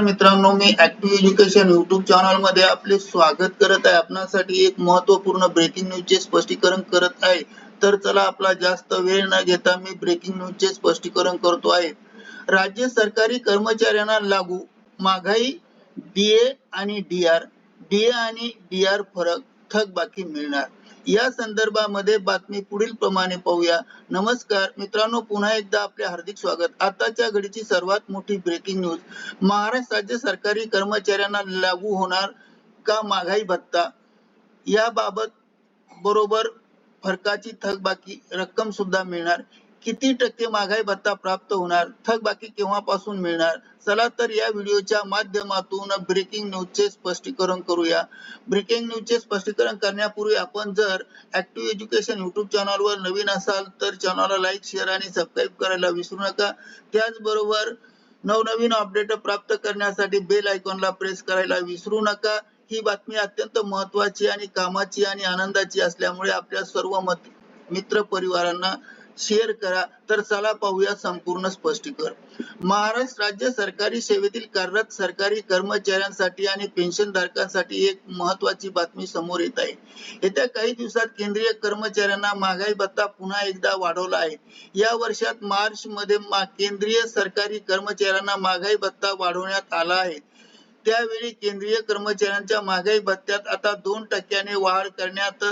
मित्रांनो मी active education YouTube चॅनलमध्ये आपले स्वागत करत आहे. आपणासाठी एक महत्त्वपूर्ण ब्रेकिंग न्यूजचे स्पष्टीकरण करत आहे. तर चला आपला जास्त वेळ न घेता मी ब्रेकिंग न्यूजचे स्पष्टीकरण करतो आहे. राज्य सरकारी कर्मचाऱ्यांना लागू महागाई डीए आणि डीआर डीए आणि डीआर फरक थकबाकी मिळणार. या संदर्भामध्ये बातमी पुढील प्रमाणे पाहूया. नमस्कार मित्रांनो पुन्हा एकदा आपले हार्दिक स्वागत. आताच्या घडीची सर्वात मोठी ब्रेकिंग न्यूज महाराष्ट्र राज्य सरकारी कर्मचाऱ्यांना लागू होणार का महागाई भत्ता? याबाबत बरोबर फरकाची थकबाकी रक्कम सुद्धा मिळणार. किती टक्के महागाई भत्ता प्राप्त होणार थकबाकी केव्हापासून मिळणार? चला तर या व्हिडिओच्या माध्यमातून ब्रेकिंग न्यूजचे स्पष्टीकरण करूया. ब्रेकिंग न्यूजचे स्पष्टीकरण करण्यापूर्वी आपण जर ऍक्टिव्ह एज्युकेशन युट्यूब चॅनलवर नवीन असाल तर चॅनलला लाईक शेअर आणि सबस्क्राईब करायला विसरू नका. त्याचबरोबर नवनवीन अपडेट प्राप्त करण्यासाठी बेल आयकॉनला प्रेस करायला विसरू नका. ही बातमी अत्यंत महत्वाची आणि कामाची आणि आनंदाची असल्यामुळे आपल्या सर्व मत मित्र परिवारांना शेअर करा तर चला पाहूया संपूर्ण स्पष्टीकरण. महाराष्ट्र राज्य सरकारी सेवेतील कार्यरत सरकारी कर्मचाऱ्यांसाठी आणि पेन्शन धारकांसाठी एक महत्वाची बातमी समोर येत आहे. येत्या काही दिवसात केंद्रीय कर्मचाऱ्यांना महागाई भत्ता पुन्हा एकदा वाढवला आहे. या वर्षात मार्च मध्ये केंद्रीय सरकारी कर्मचाऱ्यांना महागाई भत्ता वाढवण्यात आला आहे. त्यावेळी केंद्रीय कर्मचाऱ्यांच्या महागाई भत्त्यात आता दोन टक्क्याने वाढ करण्यात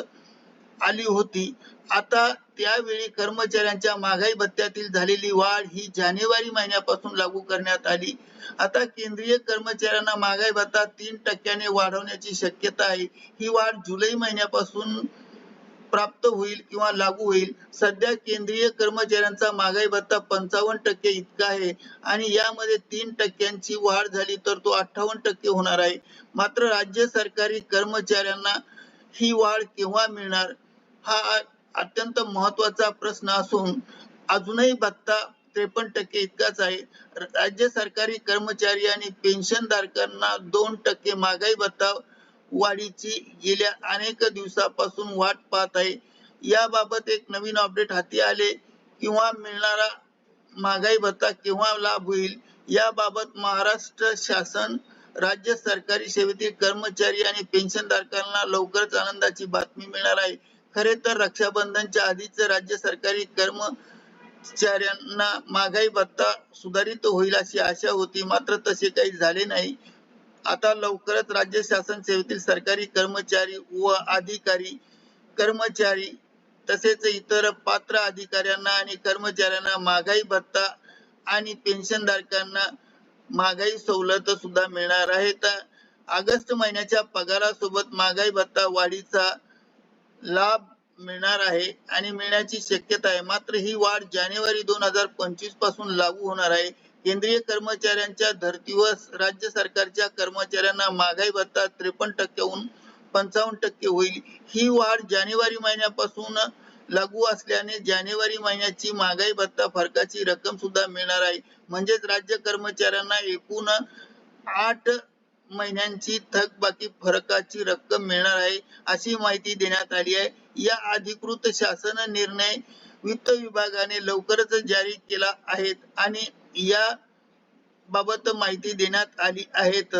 आली होती. आता त्यावेळी कर्मचाऱ्यांच्या महागाई भत्त्यातील झालेली वाढ ही जानेवारी महिन्यापासून लागू करण्यात आली. आता केंद्रीय कर्मचाऱ्यांना महागाई भत्ता तीन टक्क्याने वाढवण्याची शक्यता आहे. ही वाढ जुलै महिन्यापासून प्राप्त होईल किंवा लागू होईल. सध्या केंद्रीय कर्मचाऱ्यांचा महागाई भत्ता पंचावन्न टक्के इतका आहे आणि यामध्ये तीन टक्क्यांची वाढ झाली तर तो अठ्ठावन्न टक्के होणार आहे. मात्र राज्य सरकारी कर्मचाऱ्यांना ही वाढ केव्हा मिळणार? हा अत्यंत महत्त्वाचा प्रश्न असून अजूनही भत्ता त्रेपन्न टक्के इतकाच आहे. राज्य सरकारी कर्मचारी आणि पेन्शन धारकांना दोन टक्के महागाई भत्ता वाढीची गेल्या अनेक दिवसापासून वाट पाहत आहे. याबाबत एक नवीन अपडेट हाती आले किंवा मिळणारा महागाई भत्ता केव्हा लाभ होईल याबाबत महाराष्ट्र शासन राज्य सरकारी सेवेतील कर्मचारी आणि पेन्शन धारकांना लवकरच आनंदाची बातमी मिळणार आहे. खरे तर रक्षाबंधनच्या आधीच राज्य सरकारी कर्मचाऱ्यांना महागाई भत्ता सुधारित होईल अशी आशा होती. मात्र तसे काही झाले नाही. आता लवकरच राज्य शासन सेवेतील सरकारी कर्मचारी व अधिकारी कर्मचारी तसेच इतर पात्र अधिकाऱ्यांना आणि कर्मचाऱ्यांना महागाई भत्ता आणि पेन्शन धारकांना महागाई सवलत सुद्धा मिळणार आहे तर ऑगस्ट महिन्याच्या पगारासोबत महागाई भत्ता वाढीचा लाभ मिळणार आहे आणि मिळण्याची शक्यता आहे. मात्र ही वाढ जानेवारी दोन हजार पंचवीसपासून लागू होणार आहे. केंद्रीय कर्मचाऱ्यांच्या धर्तीवर राज्य सरकारच्या कर्मचाऱ्यांना महागाई भत्ता त्रेपन्न टक्क्याहून पंचावन्न टक्के होईल. ही वाढ जानेवारी महिन्यापासून लागू असल्याने जानेवारी महिन्याची महागाई भत्ता फरकाची रक्कम सुद्धा मिळणार आहे. म्हणजेच राज्य कर्मचाऱ्यांना एकूण आठ महिन्यांची थकबाकी फरकाची रक्कम मिळणार आहे अशी माहिती देण्यात आली आहे. या अधिकृत शासन निर्णय वित्त विभागाने लवकरच जारी केला आहेत आणि या बाबत माहिती देण्यात आली आहेत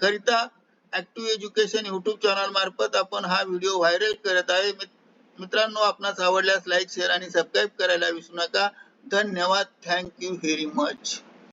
करिता ऍक्टिव्ह एज्युकेशन युट्यूब चॅनल मार्फत आपण हा व्हिडिओ व्हायरल करत आहे. मित्रांनो आपणास आवडल्यास लाईक शेअर आणि सबस्क्राईब करायला विसरू नका. धन्यवाद. Thank you very much